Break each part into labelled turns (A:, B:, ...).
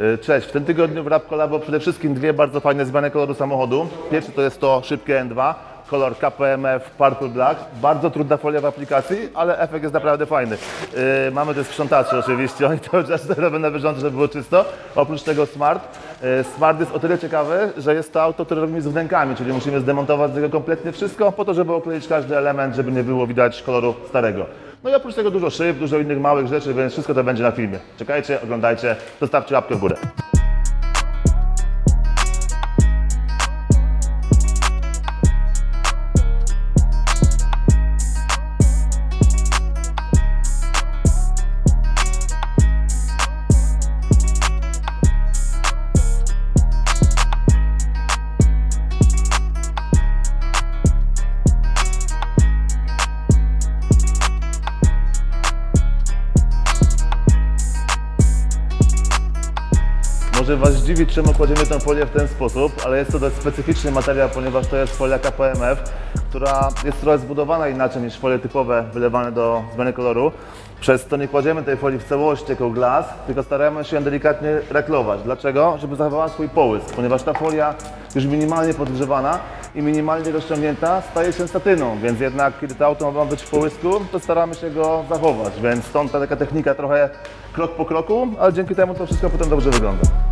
A: Y, Cześć, w tym tygodniu w Rap Collabo przede wszystkim dwie bardzo fajne zmiany koloru samochodu. Pierwszy to jest to szybkie N2, kolor KPMF Purple Black. Bardzo trudna folia w aplikacji, ale efekt jest naprawdę fajny. Yy, mamy też sprzątaczy oczywiście, oni to czas robią na bieżąco, żeby było czysto. Oprócz tego Smart. Yy, Smart jest o tyle ciekawy, że jest to auto, które robimy z wnękami, czyli musimy zdemontować z niego kompletnie wszystko po to, żeby okleić każdy element, żeby nie było widać koloru starego. No i oprócz tego dużo szyb, dużo innych małych rzeczy, więc wszystko to będzie na filmie. Czekajcie, oglądajcie, zostawcie łapkę w górę. Może Was zdziwić, czemu kładziemy tę folię w ten sposób, ale jest to dość specyficzny materiał, ponieważ to jest folia KPMF, która jest trochę zbudowana inaczej niż folie typowe wylewane do zmiany koloru. Przez to nie kładziemy tej folii w całości jako glas, tylko staramy się ją delikatnie reklować. Dlaczego? Żeby zachowała swój połysk, ponieważ ta folia już minimalnie podgrzewana i minimalnie rozciągnięta staje się statyną, więc jednak kiedy to auto ma być w połysku, to staramy się go zachować, więc stąd ta taka technika trochę krok po kroku, ale dzięki temu to wszystko potem dobrze wygląda.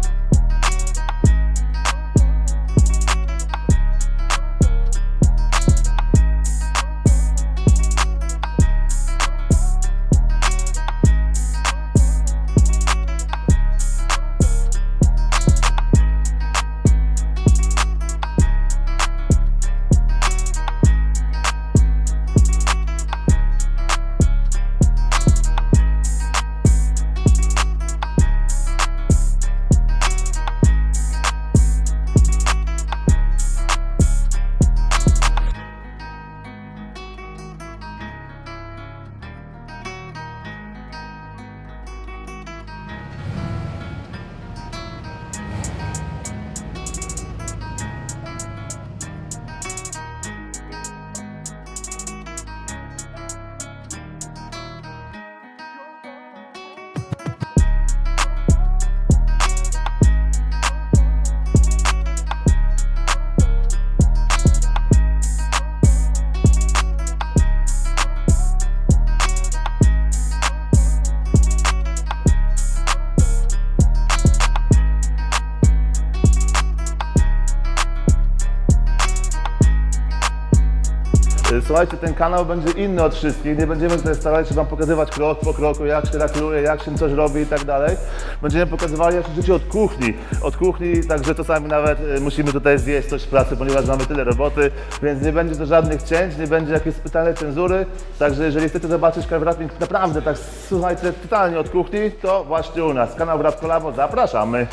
A: Słuchajcie, ten kanał będzie inny od wszystkich. Nie będziemy tutaj starali się Wam pokazywać krok po kroku, jak się rakluje, jak się coś robi i tak dalej. Będziemy pokazywali jak życie od kuchni. Od kuchni, także czasami nawet y, musimy tutaj zjeść coś w pracy, ponieważ mamy tyle roboty, więc nie będzie to żadnych cięć, nie będzie jakiejś specjalnej cenzury. Także jeżeli chcecie zobaczyć car wrapping naprawdę tak, słuchajcie, totalnie od kuchni, to właśnie u nas. Kanał Wrap Kolabo, zapraszamy.